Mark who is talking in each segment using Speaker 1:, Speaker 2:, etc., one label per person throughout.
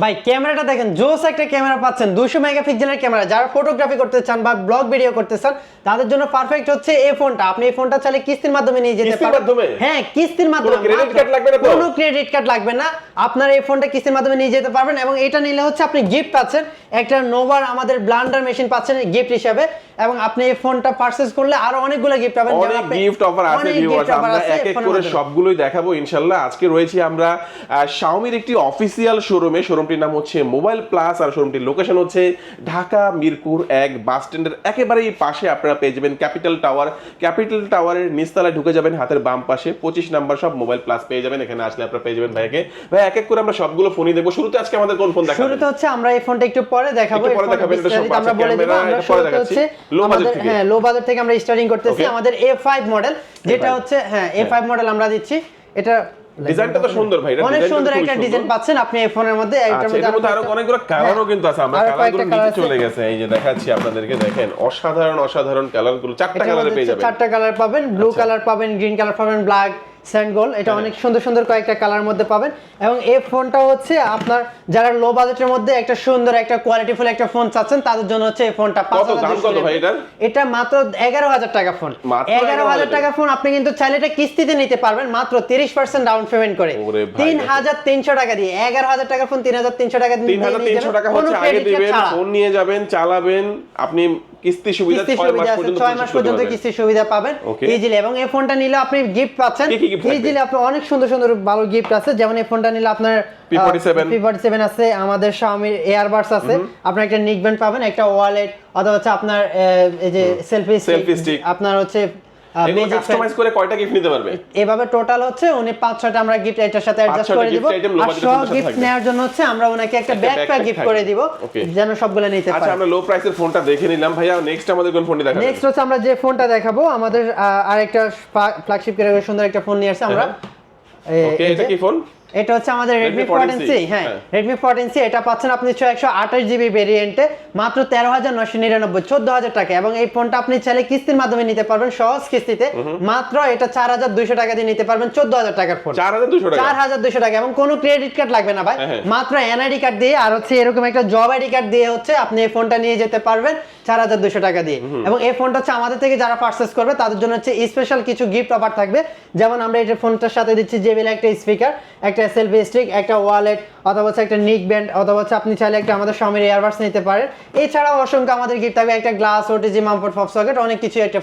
Speaker 1: ভাই ক্যামেরাটা দেখেন জোস একটা ক্যামেরা পাচ্ছেন দুশো মেগাপিক্সেলের ক্যামেরা। যারা ফটোগ্রাফি করতে চান বা ব্লগ ভিডিও করতে চান তাদের জন্য পারফেক্ট হচ্ছে এই ফোনটা আপনি এই ফোনটা চাইলে কিস্তির মাধ্যমে নিয়ে যেতে পারেন হ্যাঁ কিস্তির মাধ্যমে? কোনো ক্রেডিট কার্ড লাগবে না। আপনার এই ফোনটা কিস্তির মাধ্যমে নিয়ে যেতে পারবেন এবং এটা নিলে হচ্ছে আপনি গিফট পাচ্ছেন। একটা নোভার আমাদের ব্লান্ডার মেশিন পাচ্ছেন গিফট হিসাবে। এবং আপনি এই ফোনটা পারচেজ করলে আরও অনেকগুলো গিফট পাবেন।
Speaker 2: অনেক গিফট অফার আছে ভিউয়ার্স আমরা এক এক করে সবগুলোই দেখাবো ইনশাআল্লাহ আজকে রয়েছি আমরা শাওমির একটি অফিসিয়াল শোরুমে শোরুমটির নাম হচ্ছে মোবাইল প্লাস আর শোরুমটির লোকেশন হচ্ছে ঢাকা মিরপুর এক বাস স্ট্যান্ডের একেবারেই পাশে। আপনারা পেয়ে যাবেন ক্যাপিটাল টাওয়ার ক্যাপিটাল টাওয়ারের নিচতলায় ঢুকে যাবেন হাতের বাম পাশে। পঁচিশ নাম্বার সব মোবাইল প্লাস পেয়ে যাবেন এখানে আসলে আপনারা পেয়ে যাবেন ভাইকে ভাই এক এক করে আমরা সবগুলো ফোনই দেখব। শুরুতে আজকে আমাদের কোন ফোন দেখাবেন?
Speaker 1: শুরুতে হচ্ছে আমরা এই ফোনটা একটু পরে দেখাবো।
Speaker 2: একটু পরে
Speaker 1: বিস্তারিত আমরা বলে দেব। আমরা
Speaker 2: পরে
Speaker 1: শুরুতে
Speaker 2: দেখাচ্ছি।
Speaker 1: হচ্ছে
Speaker 2: থেকে।
Speaker 1: হ্যাঁ লো বাজেট থেকে আমরা স্টার্টিং করতেছি. আমাদের A5 মডেল যেটা হচ্ছে হ্যাঁ A5 মডেল আমরা দিচ্ছি। এটা
Speaker 2: ডিজাইনটা তো সুন্দর ভাই,
Speaker 1: অনেক সুন্দর একটা ডিজাইন পাচ্ছেন আপনি এই ফোনের মধ্যে এটার
Speaker 2: আচ্ছা মধ্যে আরও
Speaker 1: আরও
Speaker 2: অনেকগুলো কালারও
Speaker 1: হ্যাঁ,
Speaker 2: কিন্তু আছে। আমার
Speaker 1: আরও
Speaker 2: কালারগুলো নিচে চলে গেছে এই যে দেখাচ্ছি আপনাদেরকে দেখেন অসাধারণ অসাধারণ কালারগুলো চারটা
Speaker 1: এটার
Speaker 2: কালারে পেয়ে যাবেন।
Speaker 1: চারটা কালার পাবেন ব্লু
Speaker 2: আচ্ছা।
Speaker 1: কালার পাবেন গ্রিন কালার পাবেন ব্ল্যাক স্যান্ড গোল্ড এটা
Speaker 2: হ্যাঁ।
Speaker 1: অনেক সুন্দর সুন্দর কয়েকটা কালার মধ্যে পাবেন এবং এই ফোনটা হচ্ছে আপনার যারা লো বাজেটের মধ্যে একটা সুন্দর একটা কোয়ালিটিফুল একটা ফোন চাচ্ছেন তাদের জন্য হচ্ছে এই ফোনটা
Speaker 2: কত দাম কত ভাই এটার?
Speaker 1: এটা মাত্র এগারো হাজার টাকা ফোন এগারো হাজার
Speaker 2: 11,000
Speaker 1: টাকা ফোন আপনি কিন্তু চাইলে এটা কিস্তিতে নিতে পারবেন মাত্র তিরিশ পার্সেন্ট ডাউন পেমেন্ট করে তিন। হাজার তিনশো টাকা দিয়ে এগারো হাজার টাকা ফোন তিন হাজার তিনশো টাকা দিয়ে
Speaker 2: তিন হাজার তিনশো। টাকা হচ্ছে আগে দিবেন ফোন নিয়ে যাবেন চালাবেন আপনি কিস্তি সুবিধা
Speaker 1: কিস্তি
Speaker 2: ছয় মাস পর্যন্ত
Speaker 1: ছয় মাস পর্যন্ত কিস্তি সুবিধা পাবেন। ইজিলি এবং এই ফোনটা নিলে আপনি গিফট পাচ্ছেন? ইজিলি আপনি অনেক সুন্দর সুন্দর ভালো গিফট আছে। যেমন এই ফোনটা নিলে আপনার
Speaker 2: P47
Speaker 1: P47 আছে আমাদের Xiaomi এয়ারবাডস আছে। আপনি একটা নিকব্যান্ড পাবেন একটা ওয়ালেট অথবা হচ্ছে আপনার এই যে সেলফি
Speaker 2: সেলফি stick।
Speaker 1: আপনার হচ্ছে
Speaker 2: এগুলো কাস্টমাইজ করে কয়টা গিফট নিতে পারবে?
Speaker 1: এভাবে টোটাল হচ্ছে উনি পাঁচ ছয়টা আমরা গিফট এটার সাথে অ্যাডজাস্ট করে দিব। আর সব গিফট নেওয়ার জন্য হচ্ছে আমরা ওনাকে একটা ব্যাকপ্যাক গিফট করে দিব যেন সবগুলো নিতে
Speaker 2: আচ্ছা আমরা লো প্রাইসের ফোনটা দেখে নিলাম। ভাইয়া নেক্সট আমাদের কোন ফোনটি দেখাবো
Speaker 1: নেক্সট হচ্ছে আমরা যে ফোনটা দেখাবো আমাদের আরেকটা ফ্ল্যাগশিপ ক্যাটাগরি সুন্দর একটা ফোন নিয়ে আসছে আমরা।
Speaker 2: ওকে এটা কি ফোন
Speaker 1: এটা হচ্ছে আমাদের
Speaker 2: Redmi
Speaker 1: Redmi 14C
Speaker 2: 14C,
Speaker 1: হ্যাঁ
Speaker 2: হ্যাঁ।
Speaker 1: Redmi 14C এটা পাচ্ছেন আপনি একশো আঠাশ জিবি ভেরিয়েন্টে মাত্র তেরো হাজার নশো নিরানব্বই চোদ্দ হাজার টাকা। এবং এই ফোনটা আপনি চাইলে কিস্তির মাধ্যমে নিতে পারবেন সহজ কিস্তিতে। মাত্র এটা চার হাজার দুইশো টাকা দিয়ে নিতে পারবেন চোদ্দ হাজার টাকার ফোন।
Speaker 2: চার হাজার দুশো টাকা?
Speaker 1: চার হাজার দুশো টাকা। এবং কোনো ক্রেডিট কার্ড লাগবে না ভাই।
Speaker 2: হ্যাঁ, হ্যাঁ।
Speaker 1: মাত্র এনআইডি কার্ড দিয়ে আর হচ্ছে এরকম একটা জব আইডি কার্ড দিয়ে হচ্ছে আপনি এই ফোনটা নিয়ে যেতে পারবেন চার হাজার দুশো টাকা দিয়ে। এবং এই ফোনটা হচ্ছে আমাদের থেকে যারা পার্চেস করবে তাদের জন্য হচ্ছে স্পেশাল কিছু গিফট অফার থাকবে। যেমন আমরা এই ফোনটার সাথে দিচ্ছি জেবিএল একটা স্পিকার একটা সেলফি স্টিক একটা ওয়ালেট অথবা হচ্ছে একটা নিক ব্যান্ড অথবা হচ্ছে আপনি চাইলে একটা আমাদের স্বামীর এয়ারবাডস নিতে পারেন। এছাড়াও অসংখ্য আমাদের গিফট থাকবে একটা গ্লাস ওটিজি মামপট ফপ সকেট অনেক কিছু একটা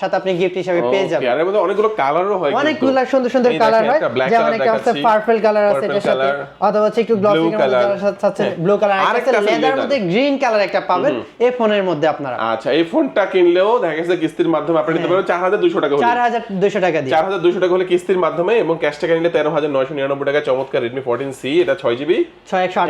Speaker 1: সাথে আপনি গিফট হিসেবে পেয়ে যাবেন।
Speaker 2: আর এর মধ্যে অনেকগুলো কালারও হয়।
Speaker 1: অনেকগুলো সুন্দর সুন্দর কালার হয় যেমন একটা হচ্ছে পার্পল কালার আছে এটার সাথে অথবা হচ্ছে একটু গ্লসি কালার আছে
Speaker 2: হ্যাঁ।
Speaker 1: ব্লু কালার আর একটা লেদার মধ্যে গ্রিন কালার একটা পাবেন এই ফোনের মধ্যে আপনারা।
Speaker 2: আচ্ছা এই ফোনটা কিনলেও দেখা গেছে কিস্তির মাধ্যমে আপনি নিতে পারবেন চার হাজার দুশো টাকা হলে।
Speaker 1: চার হাজার দুশো টাকা দিয়ে।
Speaker 2: চার হাজার দুশো টাকা হলে কিস্তির মাধ্যমে এবং ক্যাশ টাকা নিলে তেরো হাজার নয়শো নিরানব্বই টাকা চমৎকার রেডমি ফোরটিন সি এটা ছয় জিবি
Speaker 1: ছয় একশো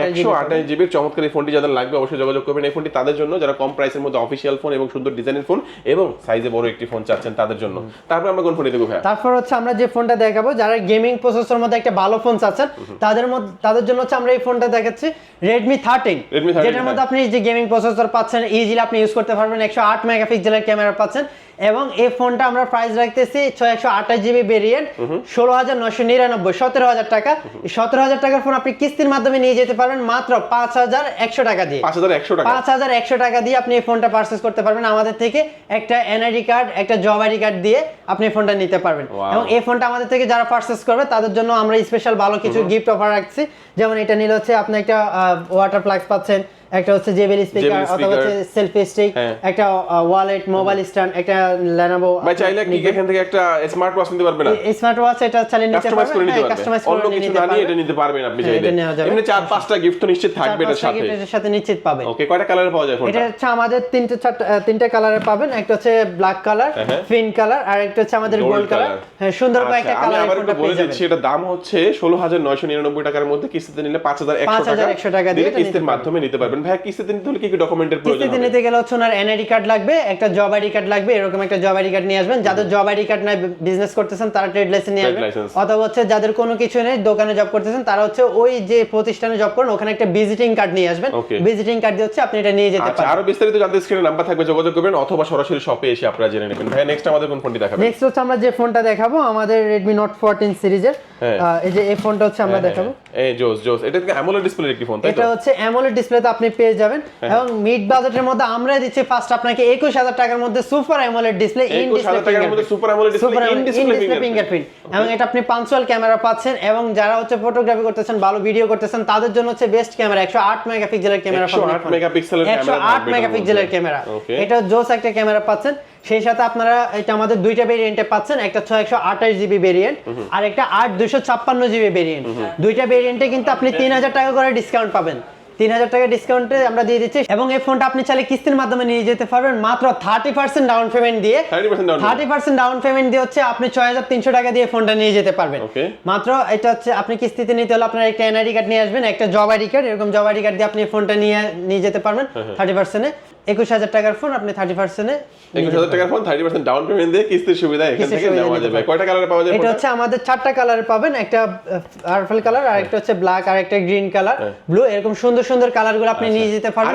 Speaker 1: আঠাশ
Speaker 2: জিবির চমৎকার এই ফোনটি যাদের লাগবে অবশ্যই যোগাযোগ করবেন। এই ফোনটি তাদের জন্য যারা কম প্রাইসের মধ্যে অফিসিয়াল ফোন এবং সুন্দর ডিজাইনের ফোন এবং সাইজে বড় একটি ফোন চাচ্ছেন তাদের জন্য। তারপর আমরা কোন ফোনটি দেখব ভাইয়া?
Speaker 1: তারপর হচ্ছে আমরা যে ফোনটা দেখাবো যারা গেমিং প্রসেসর মধ্যে একটা ভালো ফোন চাচ্ছেন তাদের মধ্যে তাদের জন্য হচ্ছে আমরা এই ফোনটা দেখাচ্ছি রেডমি থার্টিন যেটার মধ্যে আপনি যে গেমিং প্রসেসর পাচ্ছেন ইজিলি আপনি ইউজ করতে পারবেন। একশো আট মেগাপিক্সেলের ক্যামেরা পাচ্ছেন। এবং এই ফোনটা আমরা প্রাইস রাখতেছি ছয় একশো আঠাশ জিবি ভেরিয়েন্ট ষোলো হাজার নশো নিরানব্বই সতেরো হাজার টাকা। এই সতেরো হাজার টাকার ফোন আপনি কিস্তির মাধ্যমে নিয়ে যেতে পারবেন মাত্র পাঁচ হাজার একশো টাকা দিয়ে।
Speaker 2: পাঁচ হাজার একশো টাকা।
Speaker 1: পাঁচ হাজার একশো টাকা দিয়ে আপনি এই ফোনটা পারচেস করতে পারবেন। আমাদের থেকে একটা এনআইডি কার্ড একটা জব আইডি কার্ড দিয়ে আপনি এই ফোনটা নিতে পারবেন। এবং এই ফোনটা আমাদের থেকে যারা পারচেস করবে তাদের জন্য আমরা স্পেশাল ভালো কিছু গিফট অফার রাখছি। যেমন এটা নিলে হচ্ছে আপনি একটা ওয়াটার প্লাক্স পাচ্ছেন একটা হচ্ছে জেবেল স্পিকার অথবা হচ্ছে সেলফি স্টিক
Speaker 2: হ্যাঁ।
Speaker 1: একটা ওয়ালেট মোবাইল স্ট্যান্ড একটা ল্যানোভো
Speaker 2: ভাই চাইলে কি এখান থেকে একটা স্মার্ট ওয়াচ নিতে পারবে না?
Speaker 1: স্মার্ট ওয়াচ এটা চালিয়ে নিতে
Speaker 2: কাস্টমাইজ করে
Speaker 1: পারবেন
Speaker 2: নিতে
Speaker 1: হ্যাঁ
Speaker 2: পারবে।
Speaker 1: কাস্টমাইজ
Speaker 2: অন্য কিছু না নিয়ে এটা
Speaker 1: পারবেন
Speaker 2: নিতে পারবেন আপনি
Speaker 1: হ্যাঁ,
Speaker 2: চাইলে। এমনি চার পাঁচটা গিফট তো নিশ্চিত থাকবে এটার সাথে।
Speaker 1: এটার সাথে নিশ্চিত পাবেন
Speaker 2: ওকে কয়টা কালারে পাওয়া যায় ফোনটা?
Speaker 1: এটা হচ্ছে আমাদের তিনটে তিনটে কালারে পাবেন। একটা হচ্ছে ব্ল্যাক কালার। ফিন কালার আর একটা হচ্ছে আমাদের গোল্ড কালার হ্যাঁ সুন্দর
Speaker 2: আচ্ছা,
Speaker 1: কয়েকটা
Speaker 2: আমি
Speaker 1: কালার
Speaker 2: আবার
Speaker 1: ফোনটা
Speaker 2: বলে দিচ্ছি এটা দাম হচ্ছে ষোলো হাজার নয়শো নিরানব্বই টাকার মধ্যে কিস্তিতে নিলে পাঁচ হাজার একশো
Speaker 1: 5,100 টাকা দিয়ে
Speaker 2: কিস্তির মাধ্যমে নিতে পারবেন। ভাই কিস্তিতে নিতে হলে কি কি ডকুমেন্টের প্রয়োজন
Speaker 1: কিস্তিতে
Speaker 2: হবে?
Speaker 1: নিতে গেলে হচ্ছে ওনার এনআইডি কার্ড লাগবে একটা জব আইডি কার্ড লাগবে এরকম একটা জব আইডি কার্ড নিয়ে আসবেন। যাদের জব আইডি কার্ড নাই বিজনেস করতেছেন তারা ট্রেড লাইসেন্স নিয়ে আসবেন অথবা হচ্ছে যাদের কোনো কিছু নেই দোকানে জব করতেছেন তারা হচ্ছে ওই যে প্রতিষ্ঠানে জব করেন ওখানে একটা ভিজিটিং কার্ড নিয়ে আসবেন। ভিজিটিং কার্ড দিয়ে হচ্ছে আপনি এটা নিয়ে যেতে
Speaker 2: আচ্ছা
Speaker 1: পারেন
Speaker 2: আরও বিস্তারিত জানতে স্ক্রিনে নাম্বার থাকবে যোগাযোগ করবেন অথবা সরাসরি শপে এসে আপনারা জেনে নেবেন। ভাই নেক্সট আমাদের কোন ফোনটি দেখাবেন?
Speaker 1: নেক্সট হচ্ছে আমরা যে ফোনটা দেখাবো আমাদের রেডমি নোট ফোরটিন সিরিজের। আহ, এই যে এই ফোনটা হচ্ছে আমরা দেখাবো।
Speaker 2: এই জোস জোস। এটা থেকে অ্যামোলেড ডিসপ্লে একটি ফোন
Speaker 1: এটা হচ্ছে অ্যামোলেড ডিসপ্লেতে আপনি পেয়ে যাবেন। এবং মিড বাজেটের মধ্যে আমরা দিচ্ছি ফার্স্ট আপনাকে একুশ হাজার টাকার মধ্যে সুপার অ্যামোলেড ডিসপ্লে ইন
Speaker 2: 21,000 টাকার মধ্যে AMOLED display, in display fingerprint।
Speaker 1: Fingerprint এবং এটা আপনি পাঁচুয়াল ক্যামেরা পাচ্ছেন এবং যারা হচ্ছে ফটোগ্রাফি করতেছেন ভালো ভিডিও করতেছেন তাদের জন্য হচ্ছে বেস্ট ক্যামেরা একশো আট মেগাপিক্সেলের ক্যামেরা
Speaker 2: 108 মেগাপিক্সেলের
Speaker 1: একশো
Speaker 2: ক্যামেরা
Speaker 1: আট
Speaker 2: থাকবে এটার
Speaker 1: মেগাপিক্সেলের ক্যামেরা এটা জোস একটা ক্যামেরা পাচ্ছেন। সেই সাথে আপনারা এটা আমাদের দুইটা ভেরিয়েন্টে পাচ্ছেন একটা ছয় একশো আঠাশ জিবি ভেরিয়েন্ট আর একটা আট দুশো ছাপ্পান্ন জিবি ভেরিয়েন্ট দুইটা ভেরিয়েন্টে কিন্তু আপনি তিন হাজার টাকা করে ডিসকাউন্ট পাবেন। তিন হাজার টাকা ডিসকাউন্টে আমরা দিয়ে দিচ্ছি এবং এই ফোনটা আপনি চাইলে কিস্তির মাধ্যমে নিয়ে যেতে পারবেন মাত্র থার্টি পার্সেন্ট ডাউন পেমেন্ট দিয়ে। থার্টি পার্সেন্ট ডাউন পেমেন্ট দিয়ে হচ্ছে আপনি ছয় হাজার তিনশো টাকা দিয়ে ফোনটা নিয়ে যেতে পারবেন। মাত্র এটা হচ্ছে আপনি কিস্তিতে নিতে হলে আপনার একটা এনআইডি কার্ড নিয়ে আসবেন একটা জব আইডি কার্ড এরকম জব আইডি কার্ড দিয়ে আপনি ফোনটা নিয়ে নিয়ে যেতে পারবেন
Speaker 2: হ্যাঁ,
Speaker 1: থার্টি পার্সেন্টে একুশ হাজার টাকার ফোন আপনি থার্টি পার্সেন্টে
Speaker 2: একুশ হাজার টাকার phone thirty percent down payment দিয়ে কিস্তির সুবিধা এখান থেকে নেওয়া যাবে। কয়টা কালারে পাওয়া যাবে
Speaker 1: এটা হচ্ছে আমাদের চারটা কালারে পাবেন একটা পার্পল কালার আর একটা হচ্ছে ব্ল্যাক আর একটা গ্রিন কালার ব্লু এরকম সুন্দর সুন্দর কালারগুলো আপনি নিয়ে যেতে পারবেন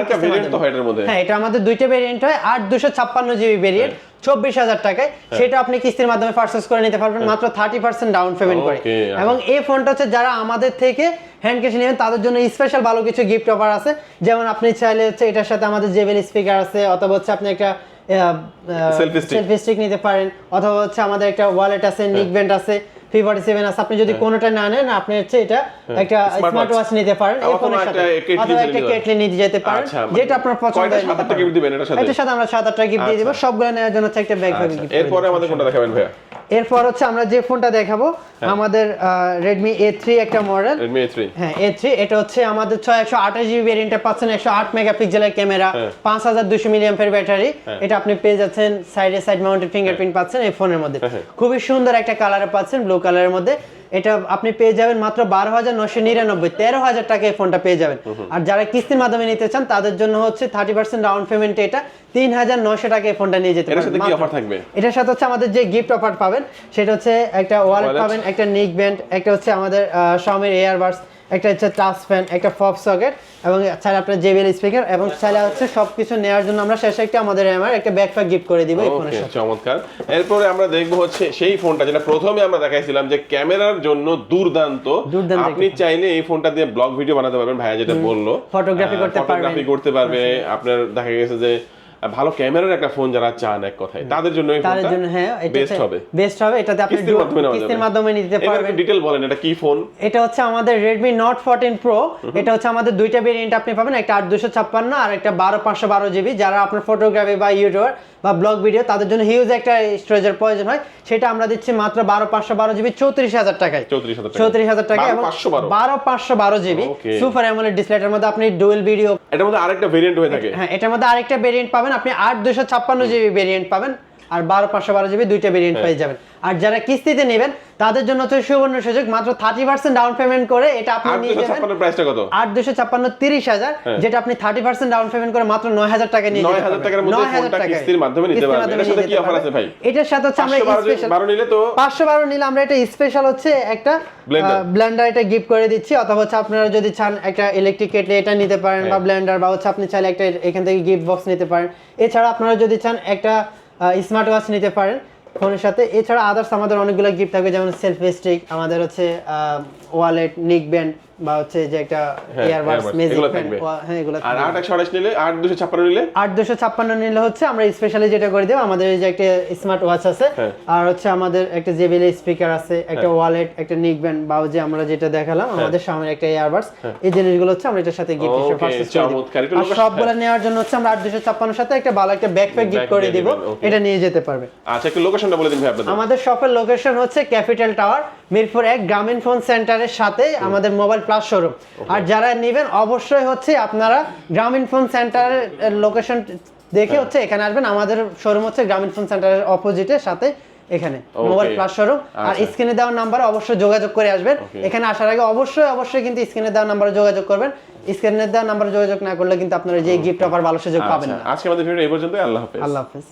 Speaker 2: হয়।
Speaker 1: হ্যাঁ এটা আমাদের দুইটা ভেরিয়েন্ট হয় আট দুশো ছাপ্পান্ন জিবি ভেরিয়েন্ট চব্বিশ হাজার টাকায় সেটা আপনি কিস্তির মাধ্যমে পার্সেস করে নিতে পারবেন মাত্র থার্টি পার্সেন্ট ডাউন পেমেন্ট করে। এবং এই ফোনটা হচ্ছে যারা আমাদের থেকে হ্যান্ড ক্যাশ নেবেন তাদের জন্য স্পেশাল ভালো কিছু গিফট অফার আছে। যেমন আপনি চাইলে হচ্ছে এটার সাথে আমাদের জেবেল স্পিকার আছে অথবা হচ্ছে আপনি একটা সেলফি স্টিক নিতে পারেন অথবা হচ্ছে আমাদের একটা ওয়ালেট আছে নিক ব্যান্ড আছে। ফি ফর্টি সেভেন আছে। আপনি যদি কোনোটা না নেন আপনি হচ্ছে এটা একটা স্মার্ট ওয়াচ নিতে পারেন। এই ফোনের
Speaker 2: একটা
Speaker 1: সাথে
Speaker 2: কেটলি নিতে
Speaker 1: যেতে পারেন।
Speaker 2: আচ্ছা,
Speaker 1: যেটা আপনার পছন্দ হয়
Speaker 2: সাত
Speaker 1: পারেন।
Speaker 2: দিবেন? এটার সাথে?
Speaker 1: এটার সাথে আমরা সাত আটটা গিফট দিয়ে দিব।
Speaker 2: আচ্ছা।
Speaker 1: সবগুলো নেওয়ার জন্য হচ্ছে একটা ব্যাগ ব্যাগ গিফট
Speaker 2: এরপরে আমাদের কোনটা দেখাবেন ভাইয়া?
Speaker 1: এরপর হচ্ছে আমরা যে ফোনটা দেখাবো
Speaker 2: হ্যাঁ।
Speaker 1: আমাদের এ থ্রি একটা মডেল
Speaker 2: থ্রি
Speaker 1: হ্যাঁ থ্রি এটা হচ্ছে আমাদের ছয় একশো আঠাশ জিবি ভেরিয়েন্টে পাচ্ছেন একশো আট মেগাপিক্সেলের ক্যামেরা
Speaker 2: হ্যাঁ।
Speaker 1: পাঁচ হাজার দুশো মিলিয়ামের ব্যাটারি এটা আপনি পেয়ে যাচ্ছেন সাইডে সাইড মাউন্টেড ফিঙ্গারপ্রিন্ট পাচ্ছেন এই ফোনের মধ্যে।
Speaker 2: হ্যাঁ।
Speaker 1: খুবই সুন্দর একটা কালারে পাচ্ছেন ব্লু কালারের মধ্যে এটা আপনি পেয়ে যাবেন মাত্র বারো হাজার নশো নিরানব্বই তেরো হাজার টাকা এই ফোনটা পেয়ে যাবেন। আর যারা কিস্তির মাধ্যমে নিতে চান তাদের জন্য হচ্ছে থার্টি পার্সেন্ট ডাউন পেমেন্টে এটা তিন হাজার নশো টাকা এই ফোনটা নিয়ে যেতে পারবেন
Speaker 2: অফার থাকবে?
Speaker 1: এটার সাথে হচ্ছে আমাদের যে গিফট অফার পাবেন সেটা হচ্ছে একটা ওয়ালেট পাবেন একটা নিক ব্যান্ড একটা হচ্ছে আমাদের শাওমির এয়ারবাডস একটা হচ্ছে টাচ ফ্যান একটা ফপ সকেট এবং ছাড়া আপনার জেবিএল স্পিকার এবং ছাড়া হচ্ছে সবকিছু নেওয়ার জন্য আমরা শেষে একটা আমাদের আমার একটা ব্যাকপ্যাক গিফট করে দিব এই ফোনের সাথে।
Speaker 2: চমৎকার। এরপরে আমরা দেখব হচ্ছে সেই ফোনটা যেটা প্রথমে আমরা দেখাইছিলাম যে ক্যামেরার জন্য দুর্দান্ত। আপনি চাইলে এই ফোনটা দিয়ে ব্লগ ভিডিও বানাতে পারবেন ভাইয়া যেটা বলল।
Speaker 1: Photography করতে পারবেন।
Speaker 2: ফটোগ্রাফি করতে পারবে। আপনার দেখা গেছে যে ভালো ক্যামেরার একটা ফোন যারা চান এক কথায় তাদের জন্য
Speaker 1: তাদের জন্য হ্যাঁ এটা
Speaker 2: বেস্ট হবে।
Speaker 1: বেস্ট হবে এটাতে আপনি
Speaker 2: কিস্তির মাধ্যমে
Speaker 1: নিতে পারবেন।
Speaker 2: একটু ডিটেল বলেন এটা কি ফোন
Speaker 1: এটা হচ্ছে আমাদের Redmi Note 14 Pro এটা হচ্ছে আমাদের দুইটা ভেরিয়েন্ট আপনি পাবেন একটা আট দুশো ছাপ্পান্ন আর একটা বারো পাঁচশো বারো জিবি। যারা আপনার ফটোগ্রাফি বা ইউটিউবার বা ব্লগ ভিডিও তাদের জন্য হিউজ একটা স্টোরেজের প্রয়োজন হয়। সেটা আমরা দিচ্ছি মাত্র বারো পাঁচশো বারো জিবি চৌত্রিশ হাজার টাকায়।
Speaker 2: চৌত্রিশ হাজার টাকা
Speaker 1: চৌত্রিশ এবং
Speaker 2: 512
Speaker 1: বারো। পাঁচশো বারো জিবি। সুপার অ্যামোলেড ডিসপ্লেটার মধ্যে আপনি ডুয়েল ভিডিও
Speaker 2: এটার মধ্যে আরেকটা ভেরিয়েন্ট হয়ে থাকে।
Speaker 1: হ্যাঁ এটার মধ্যে আরেকটা ভেরিয়েন্ট পাবেন। আপনি আট দুশো ছাপ্পান্ন জিবি ভেরিয়েন্ট পাবেন। আর বারো পাঁচশো বারো জিবি দুইটা ভেরিয়েন্ট পেয়ে যাবেন আর যারা কিস্তিতে নেবেন তাদের জন্য হচ্ছে সুবর্ণ সুযোগ মাত্র থার্টি পার্সেন্ট ডাউন পেমেন্ট করে এটা আপনি নিয়ে যাবেন
Speaker 2: প্রাইসটা কত
Speaker 1: আট দুশো ছাপ্পান্ন তিরিশ হাজার
Speaker 2: হ্যাঁ।
Speaker 1: যেটা আপনি থার্টি পার্সেন্ট ডাউন পেমেন্ট করে মাত্র নয় হাজার টাকা নিয়ে
Speaker 2: নয় হাজার টাকার মধ্যে ফোনটা কিস্তির মাধ্যমে নিতে পারবেন। এটার সাথে কি offer আছে ভাই?
Speaker 1: এটার সাথে হচ্ছে আমরা স্পেশাল
Speaker 2: বারো নিলে তো
Speaker 1: পাঁচশো বারো নিলে আমরা এটা স্পেশাল হচ্ছে একটা। ব্লেন্ডার এটা গিফট করে দিচ্ছি অথবা হচ্ছে আপনারা যদি চান একটা ইলেকট্রিক কেটলি এটা নিতে পারেন বা
Speaker 2: হ্যাঁ।
Speaker 1: ব্লেন্ডার বা হচ্ছে আপনি চাইলে একটা এখান থেকে গিফট বক্স নিতে পারেন এছাড়া আপনারা যদি চান একটা স্মার্ট ওয়াচ নিতে পারেন ফোনের সাথে। এছাড়া আদার্স আমাদের অনেকগুলো গিফট থাকবে, যেমন সেলফি স্টিক আমাদের হচ্ছে ওয়ালেট নিক ব্যান্ড বা হচ্ছে যে একটা
Speaker 2: হ্যাঁ,
Speaker 1: ইয়ারবাডস
Speaker 2: থাকবে।
Speaker 1: হ্যাঁ এগুলো
Speaker 2: আর নিলে আট দুশো ছাপ্পান্ন নিলে?
Speaker 1: আট দুশো ছাপ্পান্ন নিলে হচ্ছে আমরা স্পেশালি যেটা করে দেবো আমাদের যে একটা স্মার্ট ওয়াচ আছে
Speaker 2: হ্যাঁ।
Speaker 1: আর হচ্ছে আমাদের একটা স্পিকার আছে একটা ওয়ালেট একটা নিক ব্যান্ড বা যে আমরা যেটা দেখালাম আমাদের সামনে একটা ইয়ারবাডস এই জিনিসগুলো হচ্ছে আমরা এটার সাথে গিফট হিসেবে পারচেজ করে দিব। আর সবগুলো নেওয়ার জন্য হচ্ছে আমরা আট দুশো ছাপ্পান্নর সাথে একটা ভালো একটা ব্যাকপ্যাক গিফট করে দিব. এটা নিয়ে যেতে পারবে।
Speaker 2: আচ্ছা একটু লোকেশনটা বলে দিন ভাই আপনাদের।
Speaker 1: আমাদের শপের লোকেশন হচ্ছে ক্যাপিটাল টাওয়ার মিরপুর এক গ্রামীণ ফোন সেন্টারের সাথে আমাদের মোবাইল প্লাস শোরুম আর যারা নেবেন অবশ্যই হচ্ছে আপনারা গ্রামীণ ফোন সেন্টারের লোকেশন দেখে
Speaker 2: হ্যাঁ।
Speaker 1: হচ্ছে এখানে আসবেন। আমাদের শোরুম হচ্ছে গ্রামীণ ফোন সেন্টারের অপোজিটের সাথে এখানে মোবাইল প্লাস শোরুম আর
Speaker 2: আচ্ছা।
Speaker 1: স্ক্রিনে দেওয়ার নাম্বারে অবশ্যই যোগাযোগ করে আসবেন। এখানে আসার আগে অবশ্যই অবশ্যই কিন্তু স্ক্রিনে দেওয়ার নাম্বারে যোগাযোগ করবেন। স্ক্রিনে দেওয়ার নাম্বারে যোগাযোগ না করলে কিন্তু আপনারা যে গিফট অফার ভালো সুযোগ পাবেন
Speaker 2: আচ্ছা
Speaker 1: না।
Speaker 2: আজকে আমাদের ভিডিও এই পর্যন্ত আল্লাহ হাফেজ।
Speaker 1: আল্লাহ হাফেজ।